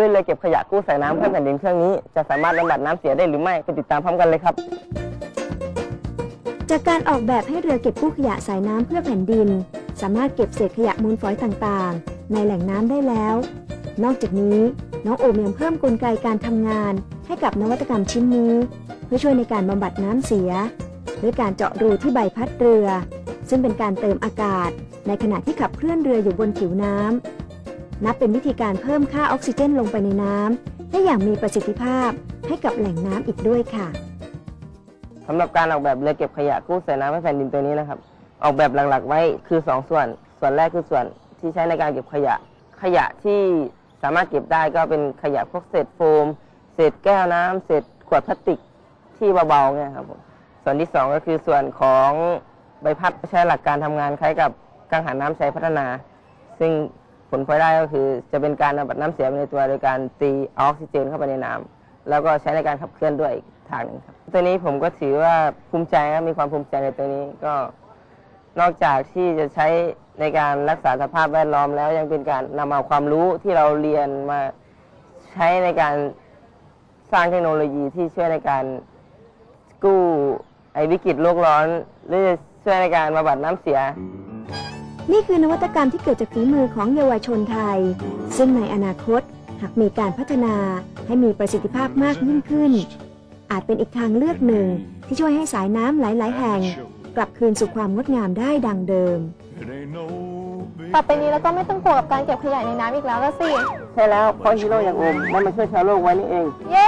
ด้วยเรือเก็บขยะกู้สายน้ำเพื่อแผ่นดินเครื่องนี้จะสามารถบำบัดน้ำเสียได้หรือไม่ไปติดตามพร้อมกันเลยครับ จากการออกแบบให้เรือเก็บกู้ขยะสายน้ำเพื่อแผ่นดิน สามารถเก็บเศษขยะมูลฝอยต่างๆ ในแหล่งน้ำได้แล้ว นอกจากนี้น้องโอมยังเพิ่มกลไกการทำงาน ให้กับนวัตกรรมชิ้นนี้ เพื่อช่วยในการบำบัดน้ำเสียด้วยการเจาะรูที่ใบพัดเรือ ซึ่งเป็นการเติมอากาศ ในขณะที่ขับเคลื่อนเรืออยู่บนผิวน้ำ นับเป็นวิธีการเพิ่มค่าออกซิเจนลงไปในน้ำได้อย่างมีประสิทธิภาพให้กับแหล่งน้ำอีกด้วยค่ะสำหรับการออกแบบเรือเก็บขยะกู้สายน้ำให้แผ่นดินตัวนี้นะครับ ออกแบบหลักๆไว้คือ 2 ส่วน ส่วนแรกคือส่วนที่ใช้ในการเก็บขยะ ขยะที่สามารถเก็บได้ก็เป็นขยะพวกเศษโฟม เศษแก้วน้ำเศษขวดพลาสติกที่เบาๆเนี่ยครับผมส่วนที่ 2 ก็คือส่วนของใบพัดใช้หลักการทำงานคล้ายกับกังหันน้ำใช้พัฒนา ซึ่ง ผลพลอยได้ก็คือจะเป็นการบำบัดน้ำเสียไปในตัวโดยการตีออกซิเจนเข้าไปในน้ำแล้วก็ใช้ในการขับเคลื่อนด้วยอีกทางหนึงครับ ตัวนี้ผมก็ถือว่าภูมิใจครับมีความภูมิใจในตัวนี้ก็นอกจากที่จะใช้ในการรักษาสภาพแวดล้อมแล้วยังเป็นการนำเอาความรู้ที่เราเรียนมาใช้ในการสร้างเทคโนโลยีที่ช่วยในการกู้ไอ้วิกฤตโลกร้อน หรือช่วยในการบำบัดน้ำเสีย นี่คือนวัตกรรมที่เกิดจากฝีมือของเยาวชนไทย ซึ่งในอนาคตหากมีการพัฒนาให้มีประสิทธิภาพมากยิ่งขึ้น อาจเป็นอีกทางเลือกหนึ่งที่ช่วยให้สายน้ำหลาย ๆ แห่ง กลับคืนสู่ความงดงามได้ดังเดิม ต่อไปนี้เราก็ไม่ต้องกลัวกับการเก็บขยะในน้ำอีกแล้วละสิ ใช่แล้วเพราะฮีโร่อย่างโอมได้มาช่วยชาวโลกไว้นี่เอง เย้